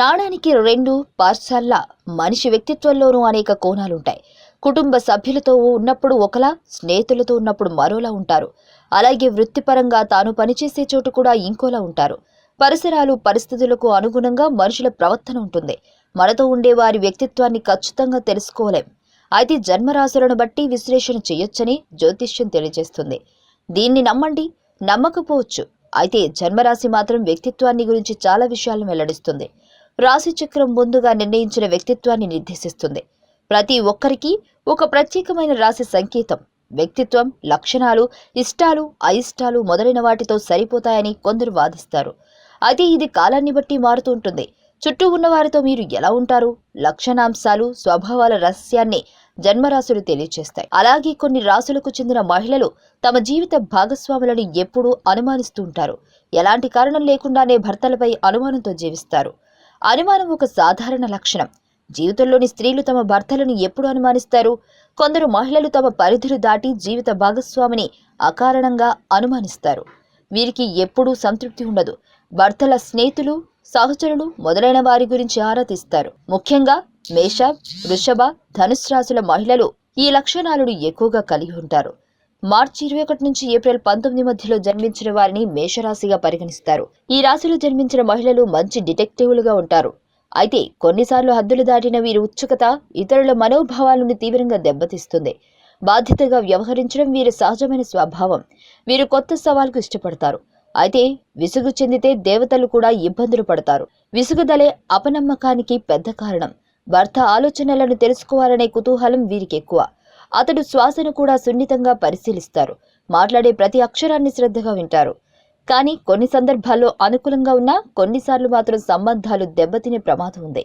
నాణానికి రెండు పార్శ్వాల్లా మనిషి వ్యక్తిత్వంలోనూ అనేక కోణాలుంటాయి. కుటుంబ సభ్యులతో ఉన్నప్పుడు ఒకలా స్నేహితులతో ఉన్నప్పుడు మరోలా ఉంటారు. అలాగే వృత్తిపరంగా తాను పనిచేసే చోటు కూడా ఇంకోలా ఉంటారు. పరిసరాలు పరిస్థితులకు అనుగుణంగా మనుషుల ప్రవర్తన ఉంటుంది. మనతో ఉండే వారి వ్యక్తిత్వాన్ని ఖచ్చితంగా తెలుసుకోలేం. అయితే జన్మరాశులను బట్టి విశ్లేషణ చేయొచ్చని జ్యోతిష్యం తెలియజేస్తుంది. దీన్ని నమ్మండి నమ్మకపోవచ్చు. అయితే జన్మరాశి మాత్రం వ్యక్తిత్వాన్ని గురించి చాలా విషయాలను వెల్లడిస్తుంది. రాశిచక్రం ముందుగా నిర్ణయించిన వ్యక్తిత్వాన్ని నిర్దేశిస్తుంది. ప్రతి ఒక్కరికి ఒక ప్రత్యేకమైన రాశి సంకేతం. వ్యక్తిత్వం లక్షణాలు ఇష్టాలు అయిష్టాలు మొదలైన వాటితో సరిపోతాయని కొందరు వాదిస్తారు. అయితే ఇది కాలాన్ని బట్టి మారుతూ ఉంటుంది. చుట్టూ ఉన్నవారితో మీరు ఎలా ఉంటారు? లక్షణాంశాలు స్వభావాల రహస్యాన్ని జన్మరాశులు తెలియచేస్తాయి. అలాగే కొన్ని రాశులకు చెందిన మహిళలు తమ జీవిత భాగస్వాములను ఎప్పుడూ అనుమానిస్తూ ఉంటారు. ఎలాంటి కారణం లేకుండానే భర్తలపై అనుమానంతో జీవిస్తారు. అనుమానం ఒక సాధారణ లక్షణం. జీవితంలోని స్త్రీలు తమ భర్తలను ఎప్పుడు అనుమానిస్తారు? కొందరు మహిళలు తమ పరిధులు దాటి జీవిత భాగస్వామిని అకారణంగా అనుమానిస్తారు. వీరికి ఎప్పుడూ సంతృప్తి ఉండదు. భర్తల స్నేహితులు సహచరులు మొదలైన వారి గురించి ఆరా తీస్తారు. ముఖ్యంగా మేష వృషభ ధనుసు రాశుల మహిళలు ఈ లక్షణాలను ఎక్కువగా కలిగి ఉంటారు. మార్చి ఇరవై ఒకటి నుంచి ఏప్రిల్ పంతొమ్మిది మధ్యలో జన్మించిన వారిని మేషరాశిగా పరిగణిస్తారు. ఈ రాశిలో జన్మించిన మహిళలు మంచి డిటెక్టివ్లుగా ఉంటారు. అయితే కొన్నిసార్లు హద్దులు దాటిన వీరి ఉత్సుకత ఇతరుల మనోభావాలను తీవ్రంగా దెబ్బతీస్తుంది. బాధ్యతగా వ్యవహరించడం వీరి సహజమైన స్వభావం. వీరు కొత్త సవాల్కు ఇష్టపడతారు. అయితే విసుగు చెందితే దేవతలు కూడా ఇబ్బందులు పడతారు. విసుగుదలే అపనమ్మకానికి పెద్ద కారణం. భర్త ఆలోచనలను తెలుసుకోవాలనే కుతూహలం వీరికి ఎక్కువ అతడు శ్వాసను కూడా సున్నితంగా పరిశీలిస్తారు. మాట్లాడే ప్రతి అక్షరాన్ని శ్రద్ధగా వింటారు. కానీ కొన్ని సందర్భాల్లో అనుకూలంగా ఉన్నా కొన్నిసార్లు మాత్రం సంబంధాలు దెబ్బతినే ప్రమాదం ఉంది.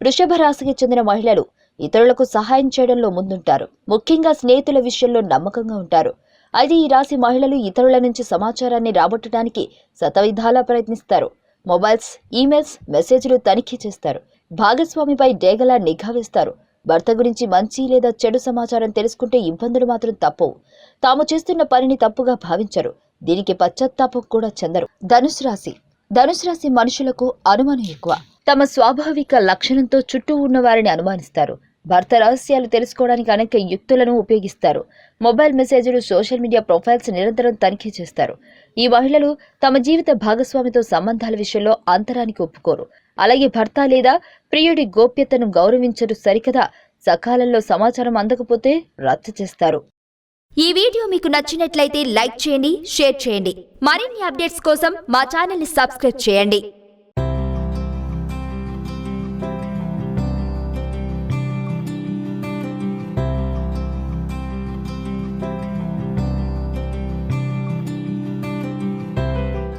వృషభ రాశికి చెందిన మహిళలు ఇతరులకు సహాయం చేయడంలో ముందుంటారు. ముఖ్యంగా స్నేహితుల విషయంలో నమ్మకంగా ఉంటారు. అయితే ఈ రాశి మహిళలు ఇతరుల నుంచి సమాచారాన్ని రాబట్టడానికి శతవిధాలా ప్రయత్నిస్తారు. మొబైల్స్ ఈమెయిల్స్ మెసేజ్లు తనిఖీ చేస్తారు. భాగస్వామిపై డేగలా నిఘా వేస్తారు. భర్త గురించి మంచి లేదా చెడు సమాచారం తెలుసుకుంటే ఇబ్బందులు మాత్రం తప్పవు. తాము చేస్తున్న పనిని తప్పుగా భావించరు. దీనికి పశ్చాత్తాపం కూడా చెందరు. ధనుసు రాశి. ధనుసు రాశి మనుషులకు అనుమానం ఎక్కువ. తమ స్వాభావిక లక్షణంతో చుట్టూ ఉన్న వారిని అనుమానిస్తారు. భర్త రహస్యాలు తెలుసుకోవడానికి అనేక యుక్తులను ఉపయోగిస్తారు. మొబైల్ మెసేజ్లు సోషల్ మీడియా ప్రొఫైల్స్ నిరంతరం తనిఖీ చేస్తారు. ఈ మహిళలు తమ జీవిత భాగస్వామితో సంబంధాల విషయంలో అంతరానికి ఒప్పుకోరు. అలాగే భర్త లేదా ప్రియుడి గోప్యతను గౌరవించరు సరికదా. సకాలంలో సమాచారం అందకపోతే రద్దు చేస్తారు. ఈ వీడియో మీకు నచ్చినట్లయితే లైక్ చేయండి షేర్ చేయండి. మరిన్ని అప్డేట్స్ కోసం మా ఛానల్ని సబ్స్క్రైబ్ చేయండి.